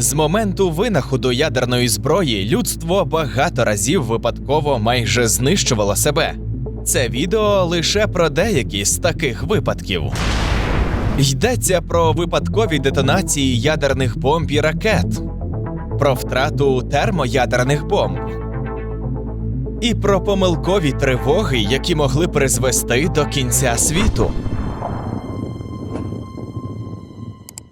З моменту винаходу ядерної зброї людство багато разів випадково майже знищувало себе. Це відео лише про деякі з таких випадків. Йдеться про випадкові детонації ядерних бомб і ракет, про втрату термоядерних бомб і про помилкові тривоги, які могли призвести до кінця світу.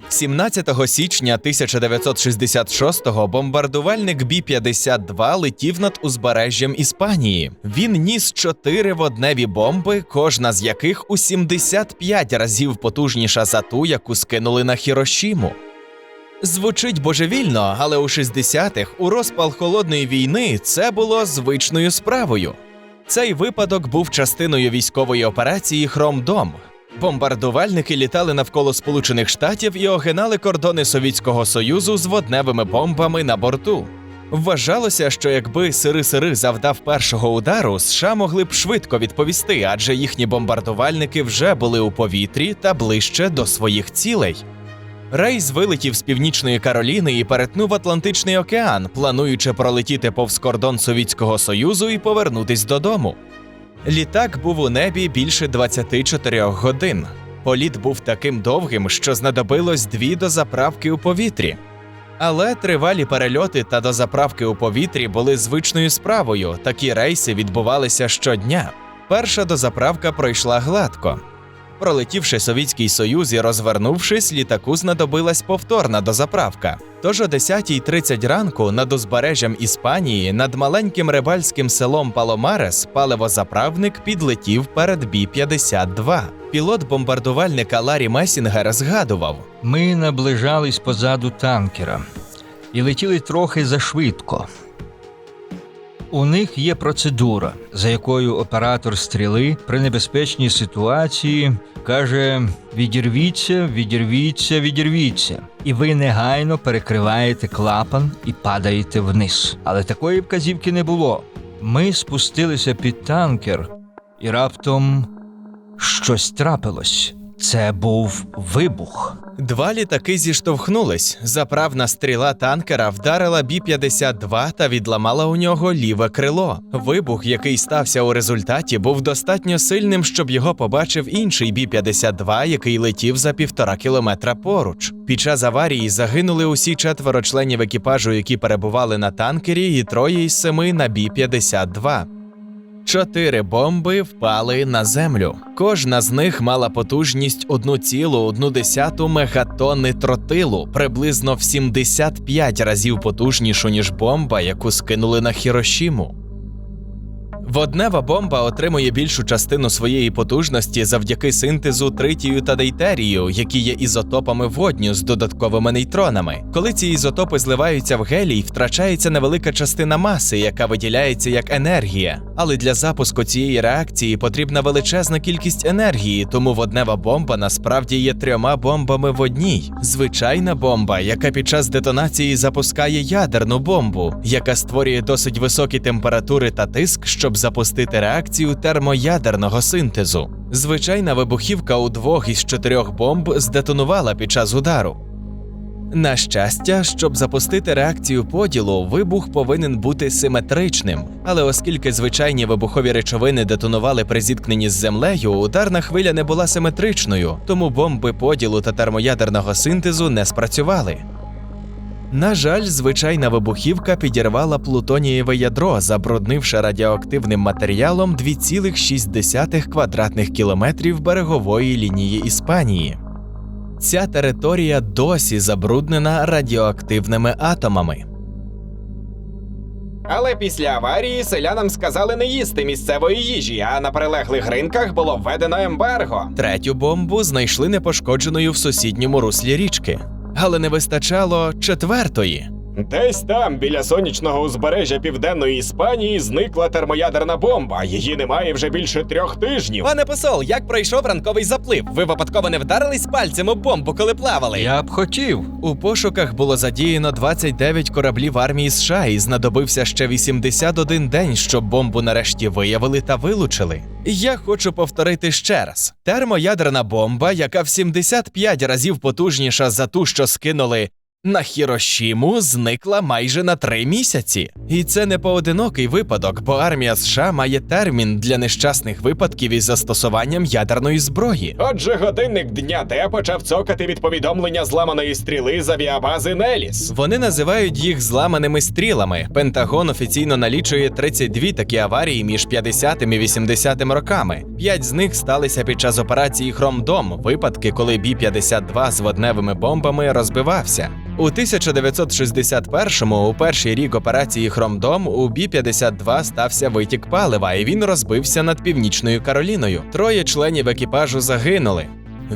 17 січня 1966-го бомбардувальник Бі-52 летів над узбережжям Іспанії. Він ніс чотири водневі бомби, кожна з яких у 75 разів потужніша за ту, яку скинули на Хірошіму. Звучить божевільно, але у 60-х, у розпал холодної війни, це було звичною справою. Цей випадок був частиною військової операції Хромдом. Бомбардувальники літали навколо Сполучених Штатів і огинали кордони Совєтського Союзу з водневими бомбами на борту. Вважалося, що якби Сири-Сири завдав першого удару, США могли б швидко відповісти, адже їхні бомбардувальники вже були у повітрі та ближче до своїх цілей. Рейс вилетів з північної Кароліни і перетнув Атлантичний океан, плануючи пролетіти повз кордон Совєтського Союзу і повернутись додому. Літак був у небі більше 24 годин. Політ був таким довгим, що знадобилось дві дозаправки у повітрі. Але тривалі перельоти та дозаправки у повітрі були звичною справою. Такі рейси відбувалися щодня. Перша дозаправка пройшла гладко. Пролетівши Совєтський Союз і розвернувшись, літаку знадобилась повторна дозаправка. Тож о 10.30 ранку над узбережжям Іспанії над маленьким рибальським селом Паломарес паливозаправник підлетів перед Бі-52. Пілот бомбардувальника Ларі Месінгер згадував: Ми наближались позаду танкера і летіли трохи зашвидко. У них є процедура, за якою оператор стріли при небезпечній ситуації каже: відірвіться, відірвіться, відірвіться. І ви негайно перекриваєте клапан і падаєте вниз. Але такої вказівки не було. Ми спустилися під танкер, і раптом щось трапилось. Це був вибух. Два літаки зіштовхнулись. Заправна стріла танкера вдарила Бі-52 та відламала у нього ліве крило. Вибух, який стався у результаті, був достатньо сильним, щоб його побачив інший Бі-52, який летів за півтора кілометра поруч. Під час аварії загинули усі четверо членів екіпажу, які перебували на танкері, і троє із семи на Бі-52. Чотири бомби впали на землю. Кожна з них мала потужність 1,1 мегатонни тротилу, приблизно в 75 разів потужнішу, ніж бомба, яку скинули на Хірошіму. Воднева бомба отримує більшу частину своєї потужності завдяки синтезу тритію та дейтерію, які є ізотопами водню з додатковими нейтронами. Коли ці ізотопи зливаються в гелій, втрачається невелика частина маси, яка виділяється як енергія. Але для запуску цієї реакції потрібна величезна кількість енергії, тому воднева бомба насправді є трьома бомбами в одній. Звичайна бомба, яка під час детонації запускає ядерну бомбу, яка створює досить високі температури та тиск, щоб запустити реакцію термоядерного синтезу. Звичайна вибухівка у двох із чотирьох бомб здетонувала під час удару. На щастя, щоб запустити реакцію поділу, вибух повинен бути симетричним. Але оскільки звичайні вибухові речовини детонували при зіткненні з землею, ударна хвиля не була симетричною, тому бомби поділу та термоядерного синтезу не спрацювали. На жаль, звичайна вибухівка підірвала плутонієве ядро, забруднивши радіоактивним матеріалом 2,6 квадратних кілометрів берегової лінії Іспанії. Ця територія досі забруднена радіоактивними атомами. Але після аварії селянам сказали не їсти місцевої їжі, а на прилеглих ринках було введено ембарго. Третю бомбу знайшли непошкодженою в сусідньому руслі річки, але не вистачало четвертої. Десь там, біля сонячного узбережжя південної Іспанії, зникла термоядерна бомба. Її немає вже більше трьох тижнів. Пане посол, як пройшов ранковий заплив? Ви випадково не вдарились пальцем у бомбу, коли плавали? Я б хотів. У пошуках було задіяно 29 кораблів армії США і знадобився ще 81 день, щоб бомбу нарешті виявили та вилучили. Я хочу повторити ще раз: термоядерна бомба, яка в 75 разів потужніша за ту, що скинули На Хірошіму зникла майже на три місяці. І це не поодинокий випадок, бо армія США має термін для нещасних випадків із застосуванням ядерної зброї. Отже, годинник дня Д почав цокати від повідомлення зламаної стріли з авіабази Неліс. Вони називають їх зламаними стрілами. Пентагон офіційно налічує 32 такі аварії між 50 і 80 роками. П'ять з них сталися під час операції Хромдом, випадки, коли Бі-52 з водневими бомбами розбивався. У 1961-му, у перший рік операції Хромдом, у Бі-52 стався витік палива, і він розбився над північною Кароліною. Троє членів екіпажу загинули.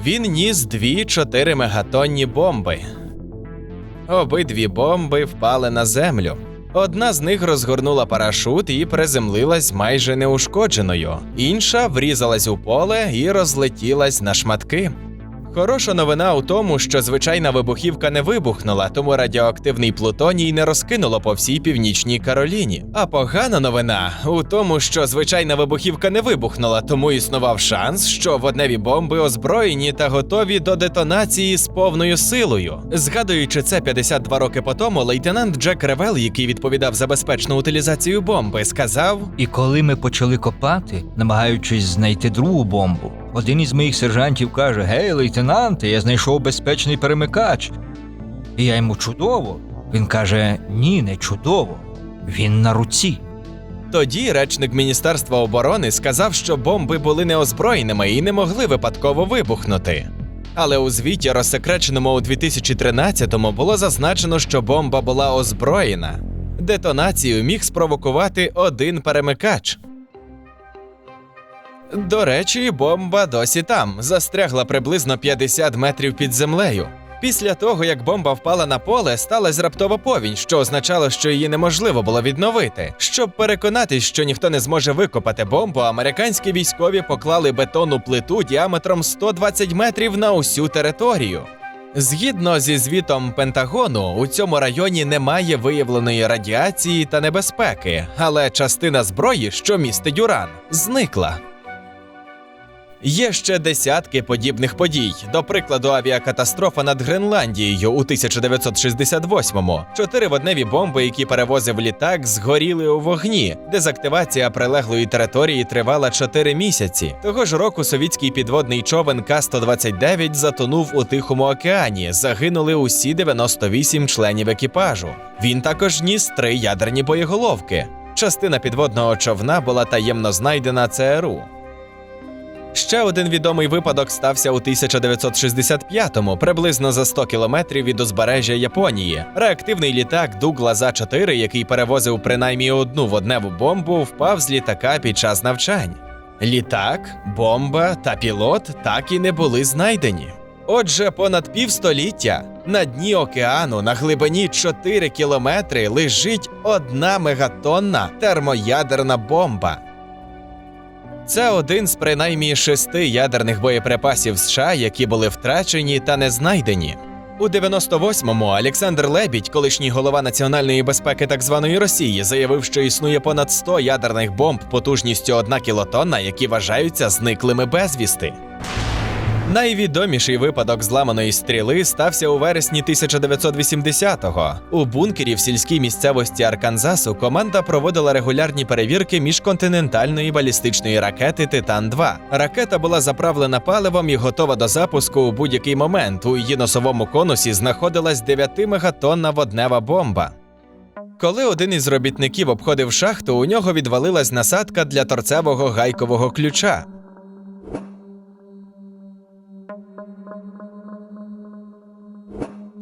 Він ніс дві 4 мегатонні бомби. Обидві бомби впали на землю. Одна з них розгорнула парашут і приземлилась майже неушкодженою, інша врізалась у поле і розлетілась на шматки. Хороша новина у тому, що звичайна вибухівка не вибухнула, тому радіоактивний плутоній не розкинуло по всій північній Кароліні. А погана новина у тому, що звичайна вибухівка не вибухнула, тому існував шанс, що водневі бомби озброєні та готові до детонації з повною силою. Згадуючи це 52 роки по тому, лейтенант Джек Ревел, який відповідав за безпечну утилізацію бомби, сказав: І коли ми почали копати, намагаючись знайти другу бомбу, один із моїх сержантів каже: Гей, лейтенанте, я знайшов безпечний перемикач. І я йому чудово. Він каже: Ні, не чудово. Він на руці. Тоді речник Міністерства оборони сказав, що бомби були неозброєними і не могли випадково вибухнути. Але у звіті, розсекреченому у 2013-му, було зазначено, що бомба була озброєна. Детонацію міг спровокувати один перемикач. До речі, бомба досі там, застрягла приблизно 50 метрів під землею. Після того, як бомба впала на поле, сталася раптова повінь, що означало, що її неможливо було відновити. Щоб переконатись, що ніхто не зможе викопати бомбу, американські військові поклали бетонну плиту діаметром 120 метрів на усю територію. Згідно зі звітом Пентагону, у цьому районі немає виявленої радіації та небезпеки, але частина зброї, що містить уран, зникла. Є ще десятки подібних подій. До прикладу, авіакатастрофа над Гренландією у 1968-му. Чотири водневі бомби, які перевозив літак, згоріли у вогні. Дезактивація прилеглої території тривала 4 місяці. Того ж року совітський підводний човен К-129 затонув у Тихому океані. Загинули усі 98 членів екіпажу. Він також ніс три ядерні боєголовки. Частина підводного човна була таємно знайдена ЦРУ. Ще один відомий випадок стався у 1965-му, приблизно за 100 кілометрів від узбережжя Японії. Реактивний літак Дуглаза 4 який перевозив принаймні одну водневу бомбу, впав з літака під час навчань. Літак, бомба та пілот так і не були знайдені. Отже, понад півстоліття на дні океану на глибині 4 кілометри лежить одна мегатонна термоядерна бомба. Це один з принаймні шести ядерних боєприпасів США, які були втрачені та не знайдені. У 98-му Олександр Лебідь, колишній голова національної безпеки так званої Росії, заявив, що існує понад 100 ядерних бомб потужністю 1 кілотонна, які вважаються зниклими безвісти. Найвідоміший випадок зламаної стріли стався у вересні 1980-го. У бункері в сільській місцевості Арканзасу команда проводила регулярні перевірки міжконтинентальної балістичної ракети Титан 2 Ракета була заправлена паливом і готова до запуску у будь-який момент. У її носовому конусі знаходилась 9-мегатонна воднева бомба. Коли один із робітників обходив шахту, у нього відвалилась насадка для торцевого гайкового ключа.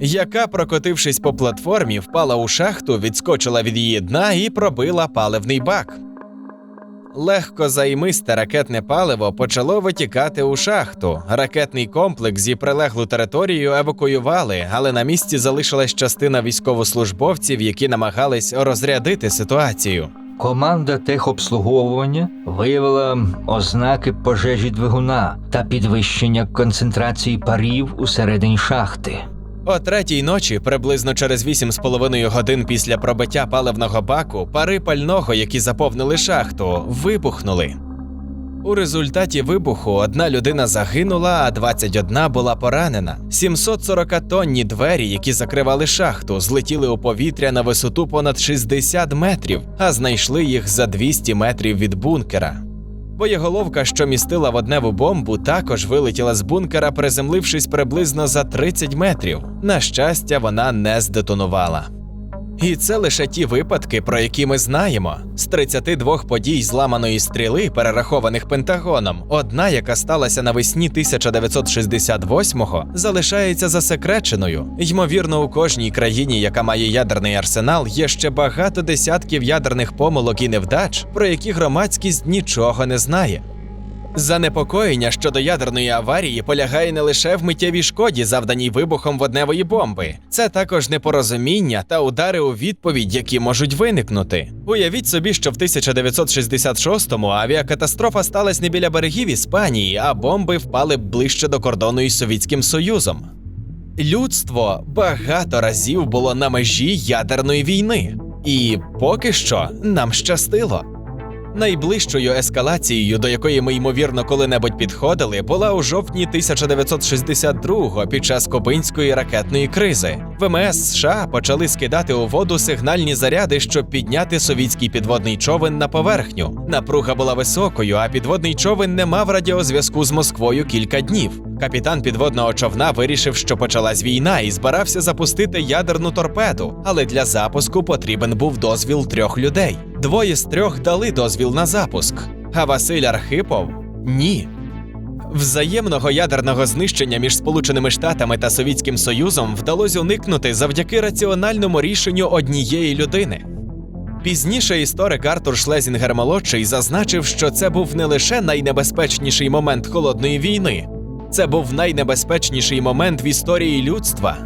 Яка, прокотившись по платформі, впала у шахту, відскочила від її дна і пробила паливний бак. Легко займисте ракетне паливо почало витікати у шахту. Ракетний комплекс зі прилеглу територію евакуювали, але на місці залишилась частина військовослужбовців, які намагались розрядити ситуацію. Команда техобслуговування виявила ознаки пожежі двигуна та підвищення концентрації парів усередині шахти. О третій ночі, приблизно через 8,5 годин після пробиття паливного баку, пари пального, які заповнили шахту, вибухнули. У результаті вибуху одна людина загинула, а 21 була поранена. 740-тонні двері, які закривали шахту, злетіли у повітря на висоту понад 60 метрів, а знайшли їх за 200 метрів від бункера. Боєголовка, що містила водневу бомбу, також вилетіла з бункера, приземлившись приблизно за 30 метрів. На щастя, вона не здетонувала. І це лише ті випадки, про які ми знаємо. З 32 подій зламаної стріли, перерахованих Пентагоном, одна, яка сталася навесні 1968-го, залишається засекреченою. Ймовірно, у кожній країні, яка має ядерний арсенал, є ще багато десятків ядерних помилок і невдач, про які громадськість нічого не знає. Занепокоєння щодо ядерної аварії полягає не лише в миттєвій шкоді, завданій вибухом водневої бомби, це також непорозуміння та удари у відповідь, які можуть виникнути. Уявіть собі, що в 1966-му авіакатастрофа сталася не біля берегів Іспанії, а бомби впали ближче до кордону із Совітським Союзом. Людство багато разів було на межі ядерної війни, і поки що нам щастило. Найближчою ескалацією, до якої ми ймовірно коли-небудь підходили, була у жовтні 1962-го під час Кобинської ракетної кризи. ВМС США почали скидати у воду сигнальні заряди, щоб підняти совітський підводний човен на поверхню. Напруга була високою, а підводний човен не мав радіозв'язку з Москвою кілька днів. Капітан підводного човна вирішив, що почалась війна, і збирався запустити ядерну торпеду, але для запуску потрібен був дозвіл трьох людей. Двоє з трьох дали дозвіл на запуск, а Василь Архипов ні. Взаємного ядерного знищення між Сполученими Штатами та Совітським Союзом вдалося уникнути завдяки раціональному рішенню однієї людини. Пізніше історик Артур Шлезінгер молодший зазначив, що це був не лише найнебезпечніший момент холодної війни, це був найнебезпечніший момент в історії людства.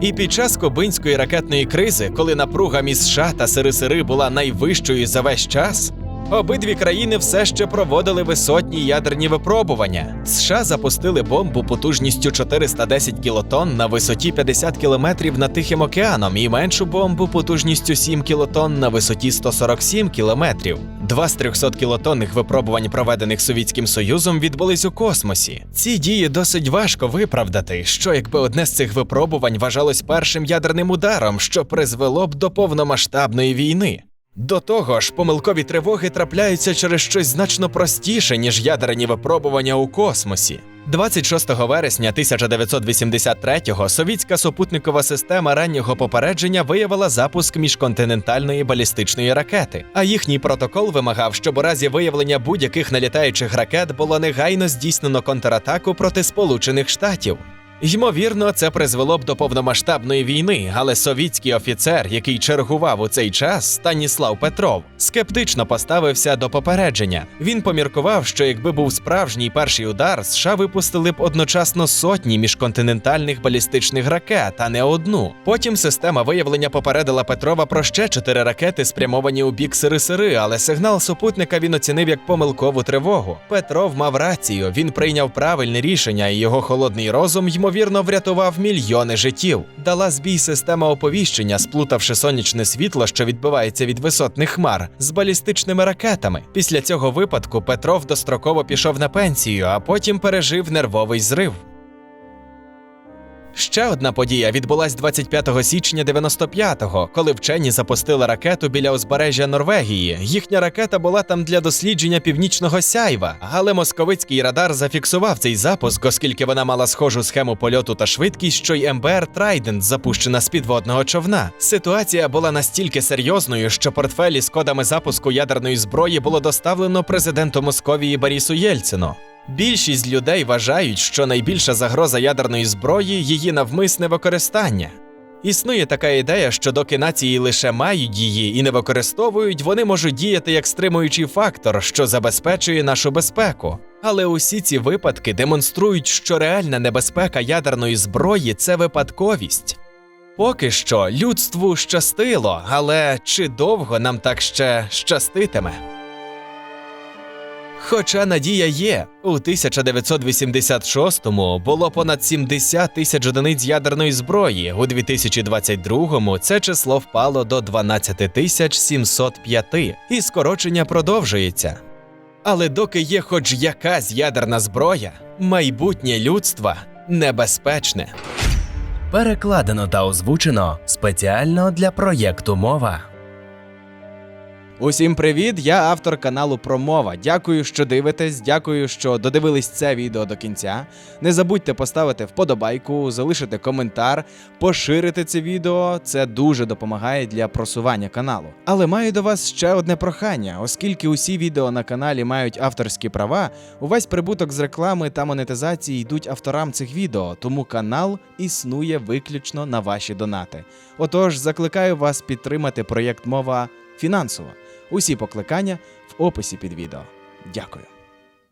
І під час Кобинської ракетної кризи, коли напруга між США та СРСР була найвищою за весь час, обидві країни все ще проводили висотні ядерні випробування. США запустили бомбу потужністю 410 кілотонн на висоті 50 кілометрів над Тихим океаном і меншу бомбу потужністю 7 кілотонн на висоті 147 кілометрів. Два з 300 кілотонних випробувань, проведених Совітським Союзом, відбулись у космосі. Ці дії досить важко виправдати, що якби одне з цих випробувань вважалось першим ядерним ударом, що призвело б до повномасштабної війни. До того ж, помилкові тривоги трапляються через щось значно простіше, ніж ядерні випробування у космосі. 26 вересня 1983-го совітська супутникова система раннього попередження виявила запуск міжконтинентальної балістичної ракети. А їхній протокол вимагав, щоб у разі виявлення будь-яких налітаючих ракет було негайно здійснено контратаку проти Сполучених Штатів. Ймовірно, це призвело б до повномасштабної війни, але совітський офіцер, який чергував у цей час, Станіслав Петров, скептично поставився до попередження. Він поміркував, що якби був справжній перший удар, США випустили б одночасно сотні міжконтинентальних балістичних ракет, а не одну. Потім система виявлення попередила Петрова про ще чотири ракети, спрямовані у бік Сири-Сири, але сигнал супутника він оцінив як помилкову тривогу. Петров мав рацію, він прийняв правильне рішення, і його холодний розум ймовірно врятував мільйони життів. Дала збій система оповіщення, сплутавши сонячне світло, що відбивається від висотних хмар, з балістичними ракетами. Після цього випадку Петров достроково пішов на пенсію, а потім пережив нервовий зрив. Ще одна подія відбулась 25 січня 95-го, коли вчені запустили ракету біля узбережжя Норвегії. Їхня ракета була там для дослідження північного сяйва, але московицький радар зафіксував цей запуск, оскільки вона мала схожу схему польоту та швидкість, що й МБР Трайдент, запущена з підводного човна. Ситуація була настільки серйозною, що портфелі з кодами запуску ядерної зброї було доставлено президенту Московії Борису Єльцину. Більшість людей вважають, що найбільша загроза ядерної зброї її навмисне використання. Існує така ідея, що доки нації лише мають її і не використовують, вони можуть діяти як стримуючий фактор, що забезпечує нашу безпеку. Але усі ці випадки демонструють, що реальна небезпека ядерної зброї це випадковість. Поки що людству щастило, але чи довго нам так ще щаститиме? Хоча надія є, у 1986-му було понад 70 тисяч одиниць ядерної зброї. У 2022-му це число впало до 12 тисяч 705, і скорочення продовжується. Але доки є хоч якась ядерна зброя, майбутнє людства небезпечне. Перекладено та озвучено спеціально для проєкту мова. Усім привіт! Я автор каналу Промова. Дякую, що дивитесь. Дякую, що додивились це відео до кінця. Не забудьте поставити вподобайку, залишити коментар, поширити це відео. Це дуже допомагає для просування каналу. Але маю до вас ще одне прохання, оскільки усі відео на каналі мають авторські права, увесь прибуток з реклами та монетизації йдуть авторам цих відео, тому канал існує виключно на ваші донати. Отож, закликаю вас підтримати проєкт мова фінансово. Усі покликання в описі під відео. Дякую.